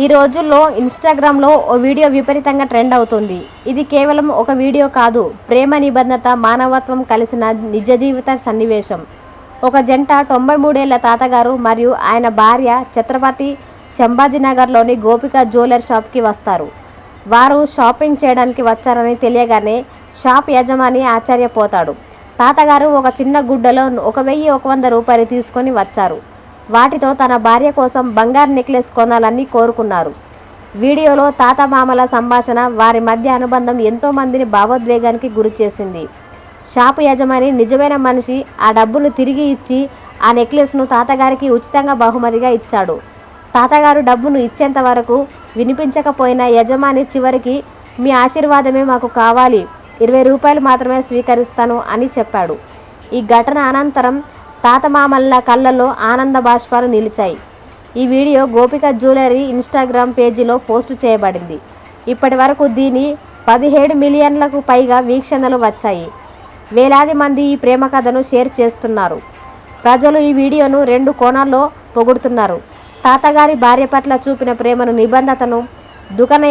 ఈ రోజుల్లో ఇన్స్టాగ్రామ్లో ఓ వీడియో విపరీతంగా ట్రెండ్ అవుతుంది. ఇది కేవలం ఒక వీడియో కాదు ప్రేమ నిబద్ధత మానవత్వం కలిసిన నిజ జీవిత సన్నివేశం. ఒక జంట తొంభై మూడేళ్ళ తాతగారు మరియు ఆయన భార్య ఛత్రపతి శంభాజీనగర్లోని గోపిక జ్యువెలర్ షాప్కి వస్తారు. వారు షాపింగ్ చేయడానికి వచ్చారని తెలియగానే షాప్ యజమాని ఆశ్చర్యపోతాడు. తాతగారు ఒక చిన్న గుడ్డలో ఒక వెయ్యి ఒక వంద రూపాయలు తీసుకొని వచ్చారు. వాటితో తన భార్య కోసం బంగారు నెక్లెస్ కొనాలని కోరుకున్నారు. వీడియోలో తాత మామల సంభాషణ వారి మధ్య అనుబంధం ఎంతో మందిని భావోద్వేగానికి గురిచేసింది షాపు యజమాని నిజమైన మనిషి ఆ డబ్బును తిరిగి ఇచ్చి ఆ నెక్లెస్ను తాతగారికి ఉచితంగా బహుమతిగా ఇచ్చాడు. తాతగారు డబ్బును ఇచ్చేంత వరకు వినిపించకపోయిన యజమాని చివరికి మీ ఆశీర్వాదమే మాకు కావాలి ఇరవై రూపాయలు మాత్రమే స్వీకరిస్తాను అని చెప్పాడు. ఈ ఘటన అనంతరం తాతమామల్ల కళ్ళల్లో ఆనంద బాష్పాలు నిలిచాయి. ఈ వీడియో గోపిక జ్యువెలరీ ఇన్స్టాగ్రామ్ పేజీలో పోస్టు చేయబడింది. ఇప్పటి వరకు దీని పదిహేడు మిలియన్లకు పైగా వీక్షణలు వచ్చాయి. వేలాది మంది ఈ ప్రేమ కథను షేర్ చేస్తున్నారు. ప్రజలు ఈ వీడియోను రెండు కోణాల్లో పొగుడుతున్నారు. తాతగారి భార్య పట్ల చూపిన ప్రేమను నిబంధతను దుకాణ